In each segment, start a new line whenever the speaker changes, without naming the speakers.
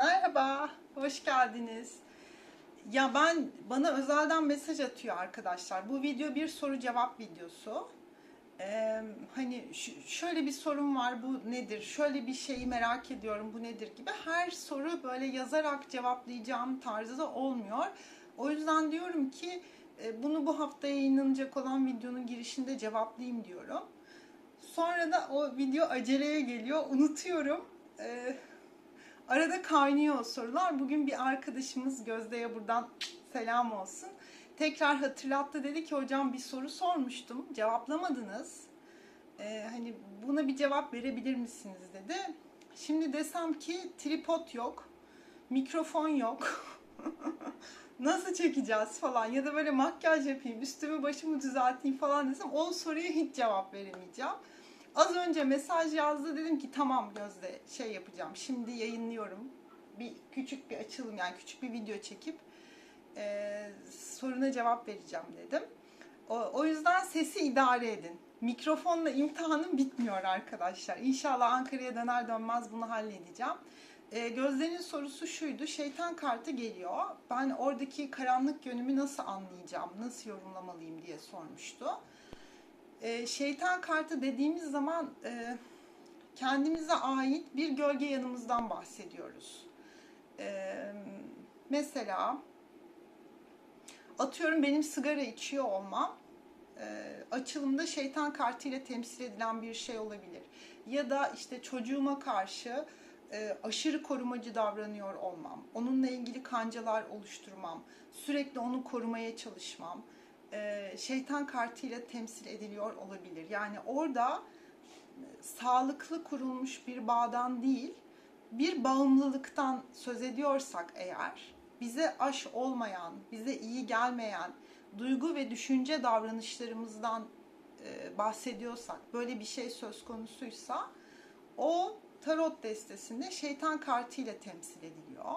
Merhaba, hoş geldiniz. Ya ben bana özelden mesaj atıyor arkadaşlar. Bu video bir soru cevap videosu. Ee, hani şöyle bir sorun var bu nedir? Şöyle bir şeyi merak ediyorum bu nedir gibi. Her soru böyle yazarak cevaplayacağım tarzda olmuyor. O yüzden diyorum ki e, bunu bu hafta yayınlanacak olan videonun girişinde cevaplayayım diyorum. Sonra da o video aceleye geliyor. Unutuyorum. Ee, Arada kaynıyor sorular. Bugün bir arkadaşımız Gözde'ye buradan selam olsun. Tekrar hatırlattı dedi ki hocam bir soru sormuştum. Cevaplamadınız. Ee, hani buna bir cevap verebilir misiniz dedi. Şimdi desem ki tripod yok. Mikrofon yok. Nasıl çekeceğiz falan ya da böyle makyaj yapayım, üstümü başımı düzelteyim falan desem o soruya hiç cevap veremeyeceğim. Az önce mesaj yazdı dedim ki tamam Gözde şey yapacağım. Şimdi yayınlıyorum. Bir küçük bir açılım yani küçük bir video çekip e, soruna cevap vereceğim dedim. O, o yüzden sesi idare edin. Mikrofonla imtihanım bitmiyor arkadaşlar. İnşallah Ankara'ya döner dönmez bunu halledeceğim. E, Gözde'nin sorusu şuydu. Şeytan kartı geliyor. Ben oradaki karanlık yönümü nasıl anlayacağım? Nasıl yorumlamalıyım diye sormuştu. E, şeytan kartı dediğimiz zaman e, kendimize ait bir gölge yanımızdan bahsediyoruz. E, mesela atıyorum benim sigara içiyor olmam e, açılımda şeytan kartı ile temsil edilen bir şey olabilir. Ya da işte çocuğuma karşı e, aşırı korumacı davranıyor olmam, onunla ilgili kancalar oluşturmam, sürekli onu korumaya çalışmam e, şeytan kartıyla temsil ediliyor olabilir. Yani orada e, sağlıklı kurulmuş bir bağdan değil, bir bağımlılıktan söz ediyorsak eğer, bize aş olmayan, bize iyi gelmeyen duygu ve düşünce davranışlarımızdan e, bahsediyorsak, böyle bir şey söz konusuysa, o tarot destesinde şeytan kartıyla temsil ediliyor.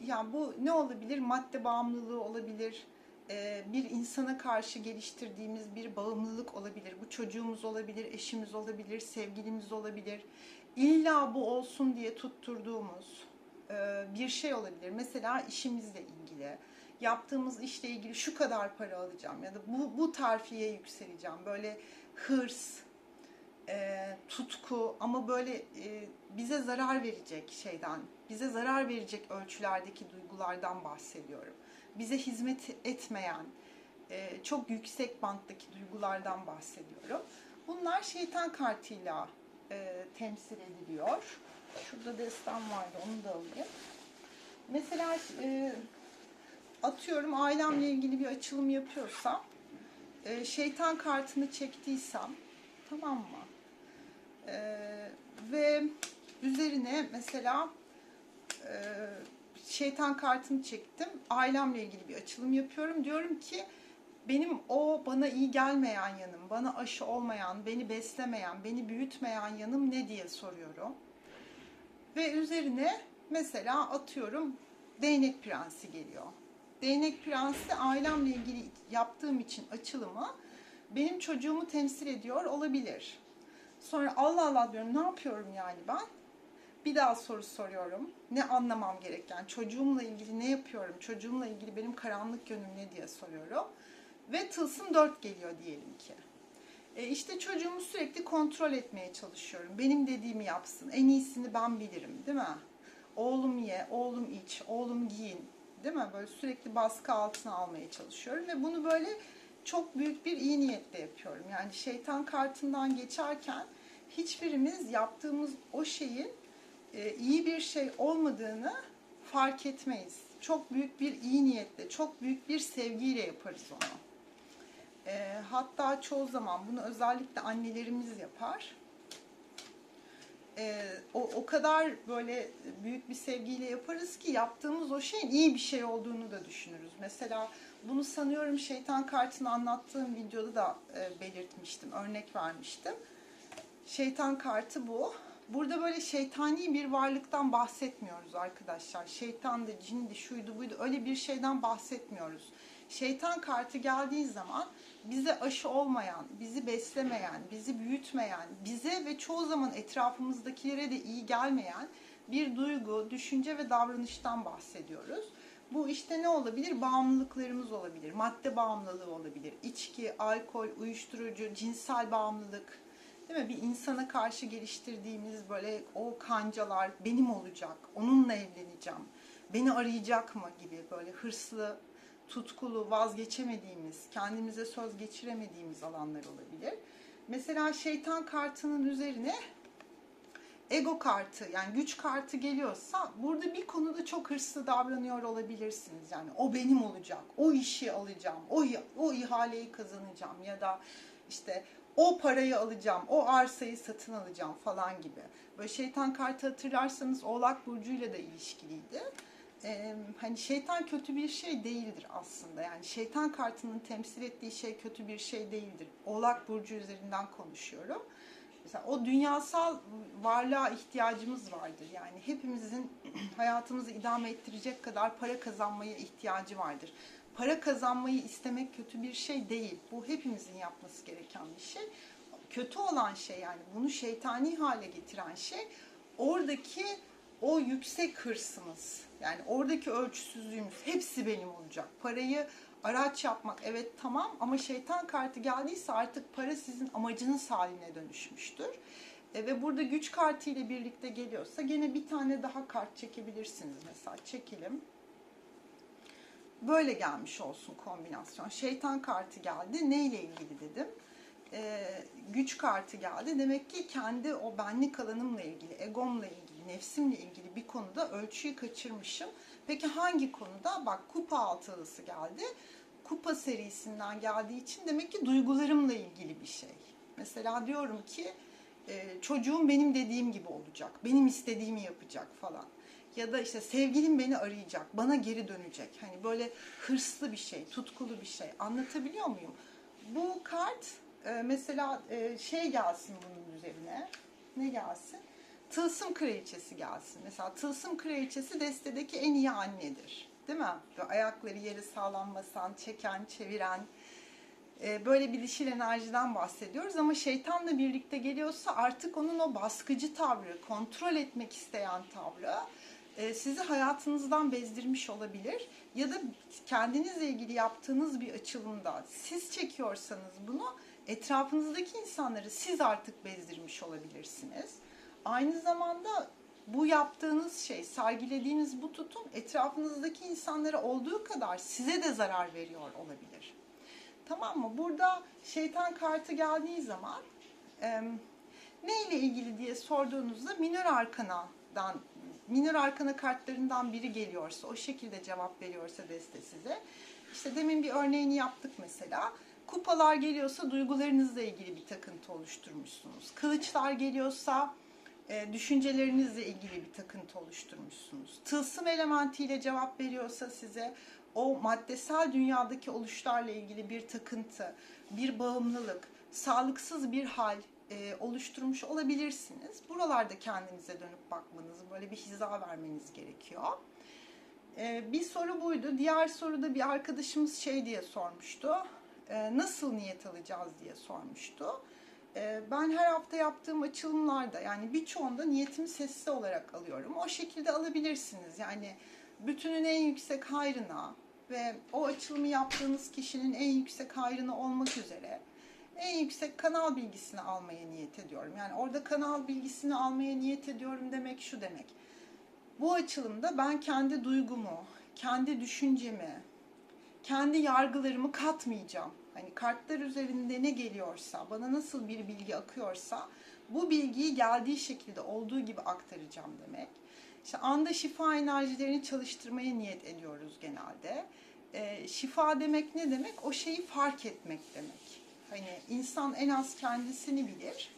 Yani bu ne olabilir? Madde bağımlılığı olabilir, e, bir insana karşı geliştirdiğimiz bir bağımlılık olabilir. Bu çocuğumuz olabilir, eşimiz olabilir, sevgilimiz olabilir. İlla bu olsun diye tutturduğumuz e, bir şey olabilir. Mesela işimizle ilgili, yaptığımız işle ilgili şu kadar para alacağım ya da bu, bu terfiye yükseleceğim. Böyle hırs, e, tutku ama böyle e, bize zarar verecek şeyden, bize zarar verecek ölçülerdeki duygulardan bahsediyorum bize hizmet etmeyen, e, çok yüksek banttaki duygulardan bahsediyorum. Bunlar şeytan kartıyla e, temsil ediliyor. Şurada destan vardı, onu da alayım. Mesela e, atıyorum ailemle ilgili bir açılım yapıyorsam, şeytan kartını çektiysem, tamam mı? Ve üzerine mesela şeytan kartını çektim. Ailemle ilgili bir açılım yapıyorum. Diyorum ki benim o bana iyi gelmeyen yanım, bana aşı olmayan, beni beslemeyen, beni büyütmeyen yanım ne diye soruyorum. Ve üzerine mesela atıyorum değnek prensi geliyor. Değnek prensi ailemle ilgili yaptığım için açılımı benim çocuğumu temsil ediyor olabilir. Sonra Allah Allah diyorum ne yapıyorum yani ben? Bir daha soru soruyorum. Ne anlamam gereken, çocuğumla ilgili ne yapıyorum, çocuğumla ilgili benim karanlık yönüm ne diye soruyorum. Ve tılsım 4 geliyor diyelim ki. E işte çocuğumu sürekli kontrol etmeye çalışıyorum. Benim dediğimi yapsın. En iyisini ben bilirim değil mi? Oğlum ye, oğlum iç, oğlum giyin. Değil mi? Böyle sürekli baskı altına almaya çalışıyorum. Ve bunu böyle çok büyük bir iyi niyetle yapıyorum. Yani şeytan kartından geçerken hiçbirimiz yaptığımız o şeyin iyi bir şey olmadığını fark etmeyiz. Çok büyük bir iyi niyetle, çok büyük bir sevgiyle yaparız onu. E, hatta çoğu zaman bunu özellikle annelerimiz yapar. E, o, o kadar böyle büyük bir sevgiyle yaparız ki yaptığımız o şeyin iyi bir şey olduğunu da düşünürüz. Mesela bunu sanıyorum şeytan kartını anlattığım videoda da e, belirtmiştim, örnek vermiştim. Şeytan kartı bu Burada böyle şeytani bir varlıktan bahsetmiyoruz arkadaşlar. Şeytandı, cindi, şuydu, buydu öyle bir şeyden bahsetmiyoruz. Şeytan kartı geldiği zaman bize aşı olmayan, bizi beslemeyen, bizi büyütmeyen, bize ve çoğu zaman etrafımızdakilere de iyi gelmeyen bir duygu, düşünce ve davranıştan bahsediyoruz. Bu işte ne olabilir? Bağımlılıklarımız olabilir. Madde bağımlılığı olabilir. İçki, alkol, uyuşturucu, cinsel bağımlılık. Değil mi? Bir insana karşı geliştirdiğimiz böyle o kancalar benim olacak, onunla evleneceğim, beni arayacak mı gibi böyle hırslı, tutkulu, vazgeçemediğimiz, kendimize söz geçiremediğimiz alanlar olabilir. Mesela şeytan kartının üzerine ego kartı yani güç kartı geliyorsa burada bir konuda çok hırslı davranıyor olabilirsiniz. Yani o benim olacak, o işi alacağım, o, o ihaleyi kazanacağım ya da işte o parayı alacağım, o arsayı satın alacağım falan gibi. Böyle şeytan kartı hatırlarsanız Oğlak Burcu'yla da ilişkiliydi. Ee, hani şeytan kötü bir şey değildir aslında. Yani şeytan kartının temsil ettiği şey kötü bir şey değildir. Oğlak Burcu üzerinden konuşuyorum. Mesela o dünyasal varlığa ihtiyacımız vardır. Yani hepimizin hayatımızı idame ettirecek kadar para kazanmaya ihtiyacı vardır. Para kazanmayı istemek kötü bir şey değil. Bu hepimizin yapması gereken bir şey. Kötü olan şey yani bunu şeytani hale getiren şey oradaki o yüksek hırsımız. Yani oradaki ölçüsüzlüğümüz hepsi benim olacak. Parayı araç yapmak evet tamam ama şeytan kartı geldiyse artık para sizin amacınız haline dönüşmüştür. E, ve burada güç kartı ile birlikte geliyorsa gene bir tane daha kart çekebilirsiniz mesela çekelim. Böyle gelmiş olsun kombinasyon. Şeytan kartı geldi. Neyle ilgili dedim. E, güç kartı geldi. Demek ki kendi o benlik alanımla ilgili, egomla ilgili, nefsimle ilgili bir konuda ölçüyü kaçırmışım. Peki hangi konuda? Bak kupa altılısı geldi. Kupa serisinden geldiği için demek ki duygularımla ilgili bir şey. Mesela diyorum ki e, çocuğum benim dediğim gibi olacak. Benim istediğimi yapacak falan. Ya da işte sevgilim beni arayacak, bana geri dönecek. Hani böyle hırslı bir şey, tutkulu bir şey. Anlatabiliyor muyum? Bu kart e, mesela e, şey gelsin bunun üzerine. Ne gelsin? Tılsım kraliçesi gelsin. Mesela tılsım kraliçesi destedeki en iyi annedir. Değil mi? Böyle ayakları yeri sağlam basan, çeken, çeviren. e, Böyle bir dişil enerjiden bahsediyoruz ama şeytanla birlikte geliyorsa artık onun o baskıcı tavrı, kontrol etmek isteyen tavrı sizi hayatınızdan bezdirmiş olabilir. Ya da kendinizle ilgili yaptığınız bir açılımda siz çekiyorsanız bunu etrafınızdaki insanları siz artık bezdirmiş olabilirsiniz. Aynı zamanda bu yaptığınız şey, sergilediğiniz bu tutum etrafınızdaki insanlara olduğu kadar size de zarar veriyor olabilir. Tamam mı? Burada şeytan kartı geldiği zaman e, ne ile ilgili diye sorduğunuzda minör arkanadan minör arkana kartlarından biri geliyorsa, o şekilde cevap veriyorsa deste size. İşte demin bir örneğini yaptık mesela. Kupalar geliyorsa duygularınızla ilgili bir takıntı oluşturmuşsunuz. Kılıçlar geliyorsa e, düşüncelerinizle ilgili bir takıntı oluşturmuşsunuz. Tılsım elementiyle cevap veriyorsa size o maddesel dünyadaki oluşlarla ilgili bir takıntı, bir bağımlılık, sağlıksız bir hal e, oluşturmuş olabilirsiniz. Buralarda kendinize dönüp bakmanız, böyle bir hiza vermeniz gerekiyor. E, bir soru buydu. Diğer soruda bir arkadaşımız şey diye sormuştu. E, nasıl niyet alacağız diye sormuştu. Ben her hafta yaptığım açılımlarda yani birçoğunda niyetimi sessiz olarak alıyorum. O şekilde alabilirsiniz. Yani bütünün en yüksek hayrına ve o açılımı yaptığınız kişinin en yüksek hayrına olmak üzere en yüksek kanal bilgisini almaya niyet ediyorum. Yani orada kanal bilgisini almaya niyet ediyorum demek şu demek. Bu açılımda ben kendi duygumu, kendi düşüncemi, kendi yargılarımı katmayacağım. Hani kartlar üzerinde ne geliyorsa, bana nasıl bir bilgi akıyorsa bu bilgiyi geldiği şekilde olduğu gibi aktaracağım demek. İşte anda şifa enerjilerini çalıştırmaya niyet ediyoruz genelde. E, şifa demek ne demek? O şeyi fark etmek demek. Hani insan en az kendisini bilir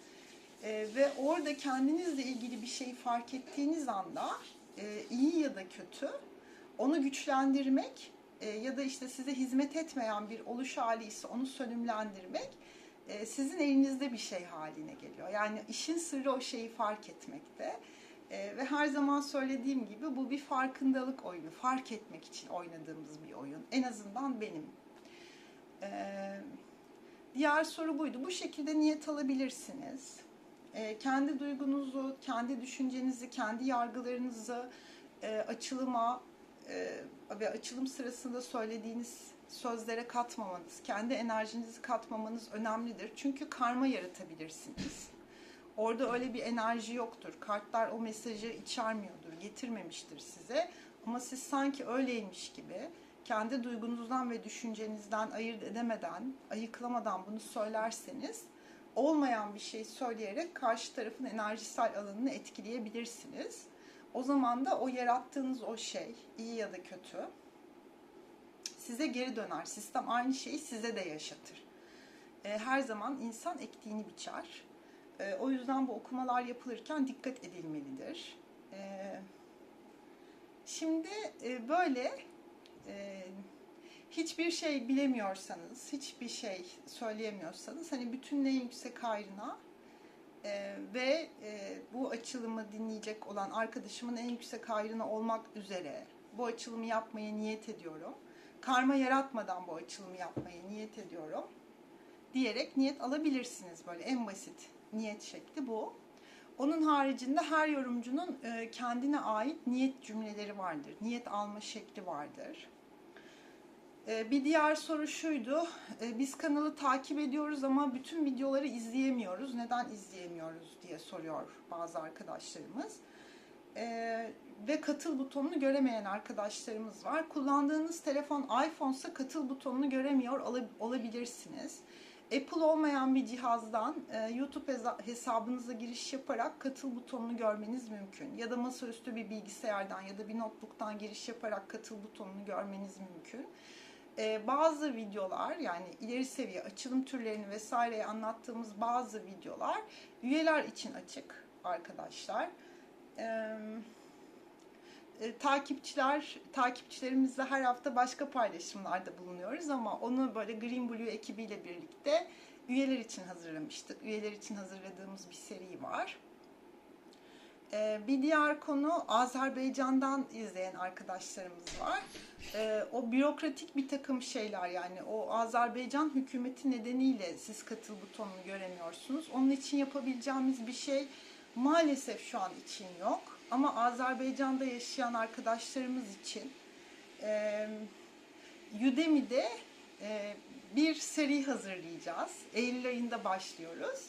e, ve orada kendinizle ilgili bir şeyi fark ettiğiniz anda e, iyi ya da kötü onu güçlendirmek e, ya da işte size hizmet etmeyen bir oluş hali ise onu sönümlendirmek e, sizin elinizde bir şey haline geliyor. Yani işin sırrı o şeyi fark etmekte. E, ve her zaman söylediğim gibi bu bir farkındalık oyunu. Fark etmek için oynadığımız bir oyun. En azından benim. E, diğer soru buydu. Bu şekilde niyet alabilirsiniz. e, kendi duygunuzu, kendi düşüncenizi, kendi yargılarınızı e, açılıma e, ve açılım sırasında söylediğiniz sözlere katmamanız, kendi enerjinizi katmamanız önemlidir. Çünkü karma yaratabilirsiniz. Orada öyle bir enerji yoktur. Kartlar o mesajı içermiyordur, getirmemiştir size. Ama siz sanki öyleymiş gibi kendi duygunuzdan ve düşüncenizden ayırt edemeden, ayıklamadan bunu söylerseniz olmayan bir şey söyleyerek karşı tarafın enerjisel alanını etkileyebilirsiniz. O zaman da o yarattığınız o şey, iyi ya da kötü, size geri döner. Sistem aynı şeyi size de yaşatır. E, Her zaman insan ektiğini biçer. E, O yüzden bu okumalar yapılırken dikkat edilmelidir. E, Şimdi böyle e, hiçbir şey bilemiyorsanız, hiçbir şey söyleyemiyorsanız hani bütün en yüksek hayrına e, ve e, bu açılımı dinleyecek olan arkadaşımın en yüksek hayrına olmak üzere bu açılımı yapmaya niyet ediyorum. Karma yaratmadan bu açılımı yapmaya niyet ediyorum diyerek niyet alabilirsiniz. Böyle en basit niyet şekli bu. Onun haricinde her yorumcunun e, kendine ait niyet cümleleri vardır. Niyet alma şekli vardır. E, Bir diğer soru şuydu. E, Biz kanalı takip ediyoruz ama bütün videoları izleyemiyoruz. Neden izleyemiyoruz diye soruyor bazı arkadaşlarımız. Ve katıl butonunu göremeyen arkadaşlarımız var. Kullandığınız telefon iPhone ise katıl butonunu göremiyor ola- olabilirsiniz. Apple olmayan bir cihazdan e, YouTube hesa- hesabınıza giriş yaparak katıl butonunu görmeniz mümkün. Ya da masaüstü bir bilgisayardan ya da bir notebook'tan giriş yaparak katıl butonunu görmeniz mümkün. E, bazı videolar yani ileri seviye açılım türlerini vesaireyi anlattığımız bazı videolar üyeler için açık arkadaşlar. Eee e, takipçiler takipçilerimizle her hafta başka paylaşımlarda bulunuyoruz ama onu böyle Green Blue ekibiyle birlikte üyeler için hazırlamıştık. Üyeler için hazırladığımız bir seri var. E, bir diğer konu Azerbaycan'dan izleyen arkadaşlarımız var. E, o bürokratik bir takım şeyler yani o Azerbaycan hükümeti nedeniyle siz katıl butonunu göremiyorsunuz. Onun için yapabileceğimiz bir şey maalesef şu an için yok. Ama Azerbaycan'da yaşayan arkadaşlarımız için e, Udemy'de e, bir seri hazırlayacağız. Eylül ayında başlıyoruz.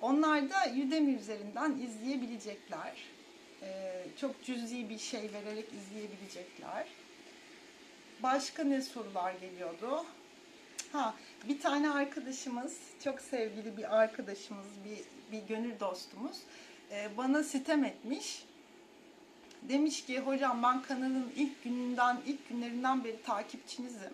Onlar da Udemy üzerinden izleyebilecekler. E, çok cüzi bir şey vererek izleyebilecekler. Başka ne sorular geliyordu? Ha, bir tane arkadaşımız, çok sevgili bir arkadaşımız, bir, bir gönül dostumuz bana sitem etmiş. Demiş ki hocam ben kanalın ilk gününden, ilk günlerinden beri takipçinizim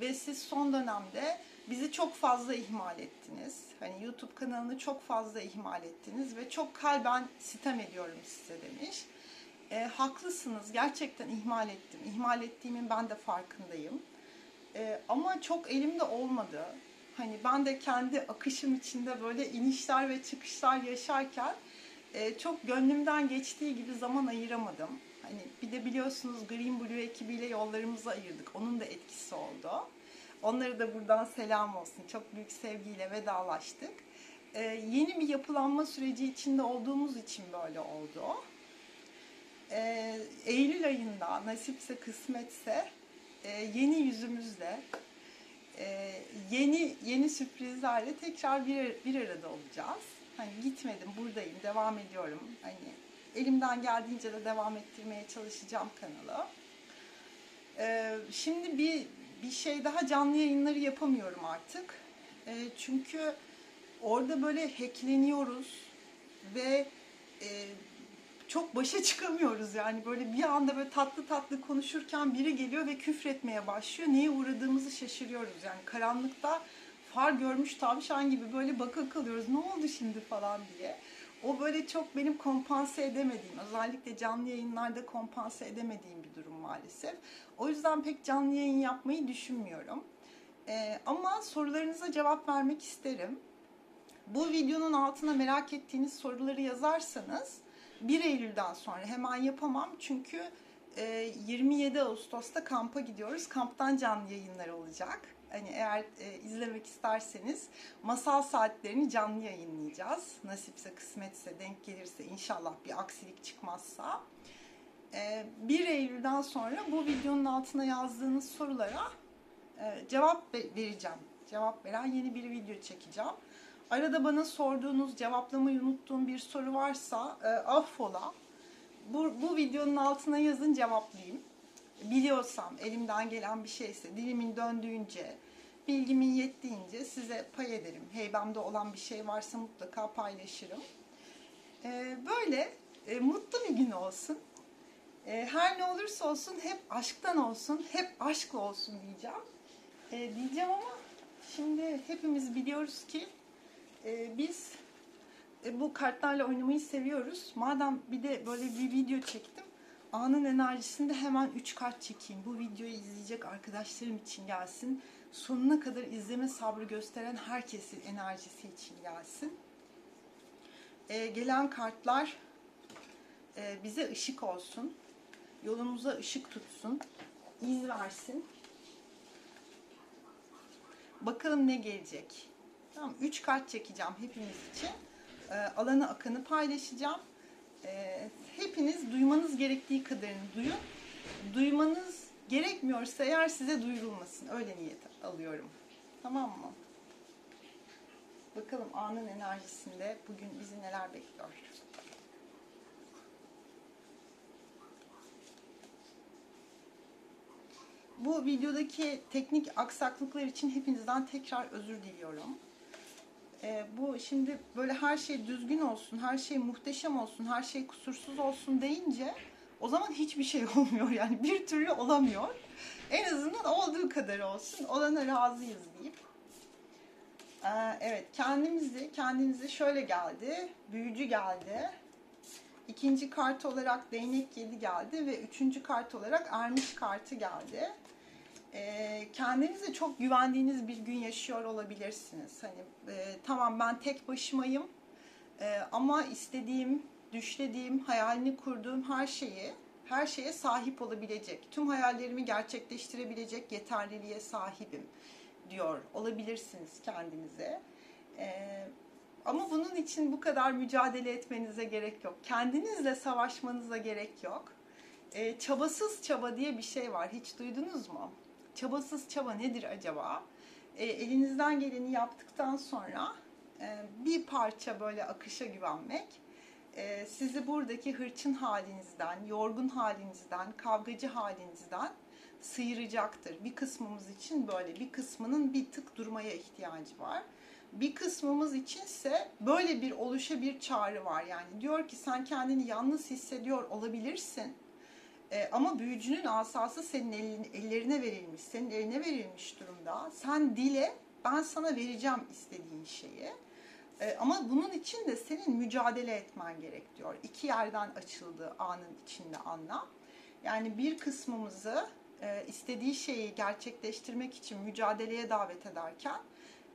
ve siz son dönemde bizi çok fazla ihmal ettiniz. Hani YouTube kanalını çok fazla ihmal ettiniz ve çok kalben sitem ediyorum size demiş. E, haklısınız gerçekten ihmal ettim. İhmal ettiğimin ben de farkındayım. E, ama çok elimde olmadı. Hani ben de kendi akışım içinde böyle inişler ve çıkışlar yaşarken e, çok gönlümden geçtiği gibi zaman ayıramadım. Hani bir de biliyorsunuz Green Blue ekibiyle yollarımızı ayırdık. Onun da etkisi oldu. Onlara da buradan selam olsun. Çok büyük sevgiyle vedalaştık. E, yeni bir yapılanma süreci içinde olduğumuz için böyle oldu. E, Eylül ayında nasipse kısmetse e, yeni yüzümüzle e, yeni yeni sürprizlerle tekrar bir, bir arada olacağız. Hani gitmedim, buradayım, devam ediyorum. Hani elimden geldiğince de devam ettirmeye çalışacağım kanalı. Ee, şimdi bir bir şey daha canlı yayınları yapamıyorum artık. Ee, çünkü orada böyle hackleniyoruz ve e, çok başa çıkamıyoruz yani böyle bir anda böyle tatlı tatlı konuşurken biri geliyor ve küfretmeye başlıyor. Neye uğradığımızı şaşırıyoruz yani karanlıkta far görmüş tavşan gibi böyle baka kalıyoruz. Ne oldu şimdi falan diye. O böyle çok benim kompanse edemediğim, özellikle canlı yayınlarda kompanse edemediğim bir durum maalesef. O yüzden pek canlı yayın yapmayı düşünmüyorum. Ee, ama sorularınıza cevap vermek isterim. Bu videonun altına merak ettiğiniz soruları yazarsanız 1 Eylül'den sonra hemen yapamam çünkü e, 27 Ağustos'ta kampa gidiyoruz. Kamptan canlı yayınlar olacak. Hani eğer e, izlemek isterseniz masal saatlerini canlı yayınlayacağız. Nasipse, kısmetse, denk gelirse inşallah bir aksilik çıkmazsa. E, 1 Eylül'den sonra bu videonun altına yazdığınız sorulara e, cevap ve- vereceğim. Cevap veren yeni bir video çekeceğim. Arada bana sorduğunuz, cevaplamayı unuttuğum bir soru varsa e, affola. Bu, bu videonun altına yazın cevaplayayım. Biliyorsam, elimden gelen bir şeyse, dilimin döndüğünce, bilgimin yettiğince size pay ederim. Heybemde olan bir şey varsa mutlaka paylaşırım. E, böyle e, mutlu bir gün olsun. E, her ne olursa olsun hep aşktan olsun, hep aşkla olsun diyeceğim. E, diyeceğim ama şimdi hepimiz biliyoruz ki e, biz e, bu kartlarla oynamayı seviyoruz. Madem bir de böyle bir video çektim, anın enerjisinde hemen 3 kart çekeyim. Bu videoyu izleyecek arkadaşlarım için gelsin. Sonuna kadar izleme sabrı gösteren herkesin enerjisi için gelsin. E, gelen kartlar e, bize ışık olsun. Yolumuza ışık tutsun. iz versin. Bakalım ne gelecek. Tamam, 3 kart çekeceğim hepiniz için. Ee, alanı akını paylaşacağım. Ee, hepiniz duymanız gerektiği kadarını duyun. Duymanız gerekmiyorsa eğer size duyurulmasın. Öyle niyet alıyorum. Tamam mı? Bakalım anın enerjisinde bugün bizi neler bekliyor. Bu videodaki teknik aksaklıklar için hepinizden tekrar özür diliyorum. Ee, bu şimdi böyle her şey düzgün olsun, her şey muhteşem olsun, her şey kusursuz olsun deyince o zaman hiçbir şey olmuyor yani bir türlü olamıyor. En azından olduğu kadar olsun, olana razıyız deyip. Ee, evet kendimizi, kendinize şöyle geldi, büyücü geldi. İkinci kart olarak değnek yedi geldi ve üçüncü kart olarak ermiş kartı geldi e, kendinize çok güvendiğiniz bir gün yaşıyor olabilirsiniz. Hani e, tamam ben tek başımayım e, ama istediğim, düşlediğim, hayalini kurduğum her şeyi, her şeye sahip olabilecek, tüm hayallerimi gerçekleştirebilecek yeterliliğe sahibim diyor olabilirsiniz kendinize. E, ama bunun için bu kadar mücadele etmenize gerek yok. Kendinizle savaşmanıza gerek yok. E, çabasız çaba diye bir şey var. Hiç duydunuz mu? Çabasız çaba nedir acaba? E, elinizden geleni yaptıktan sonra e, bir parça böyle akışa güvenmek e, sizi buradaki hırçın halinizden, yorgun halinizden, kavgacı halinizden sıyıracaktır. Bir kısmımız için böyle, bir kısmının bir tık durmaya ihtiyacı var. Bir kısmımız içinse böyle bir oluşa bir çağrı var. Yani diyor ki sen kendini yalnız hissediyor olabilirsin e, ama büyücünün asası senin elin, ellerine verilmiş, senin eline verilmiş durumda. Sen dile, ben sana vereceğim istediğin şeyi. E, ama bunun için de senin mücadele etmen gerek diyor. İki yerden açıldığı anın içinde anlam. Yani bir kısmımızı e, istediği şeyi gerçekleştirmek için mücadeleye davet ederken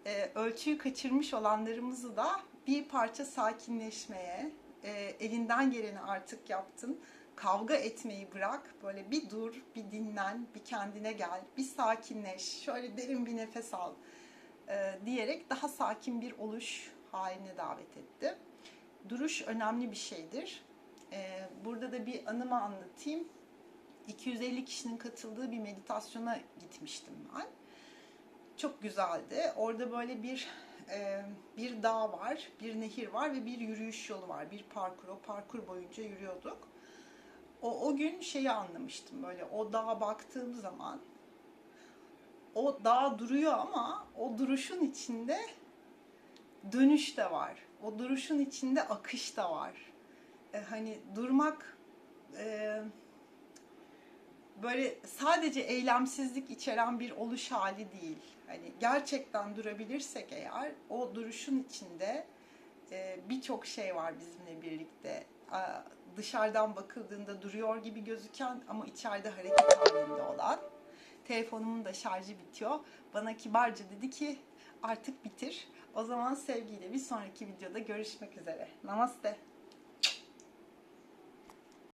e, ölçüyü kaçırmış olanlarımızı da bir parça sakinleşmeye, e, elinden geleni artık yaptın kavga etmeyi bırak. Böyle bir dur, bir dinlen, bir kendine gel, bir sakinleş, şöyle derin bir nefes al e, diyerek daha sakin bir oluş haline davet etti. Duruş önemli bir şeydir. E, burada da bir anımı anlatayım. 250 kişinin katıldığı bir meditasyona gitmiştim ben. Çok güzeldi. Orada böyle bir e, bir dağ var, bir nehir var ve bir yürüyüş yolu var, bir parkur. O parkur boyunca yürüyorduk o, o gün şeyi anlamıştım böyle o dağa baktığım zaman o dağ duruyor ama o duruşun içinde dönüş de var. O duruşun içinde akış da var. E, hani durmak e, böyle sadece eylemsizlik içeren bir oluş hali değil. Hani gerçekten durabilirsek eğer o duruşun içinde e, birçok şey var bizimle birlikte dışarıdan bakıldığında duruyor gibi gözüken ama içeride hareket halinde olan. Telefonumun da şarjı bitiyor. Bana kibarca dedi ki artık bitir. O zaman sevgiyle bir sonraki videoda görüşmek üzere. Namaste.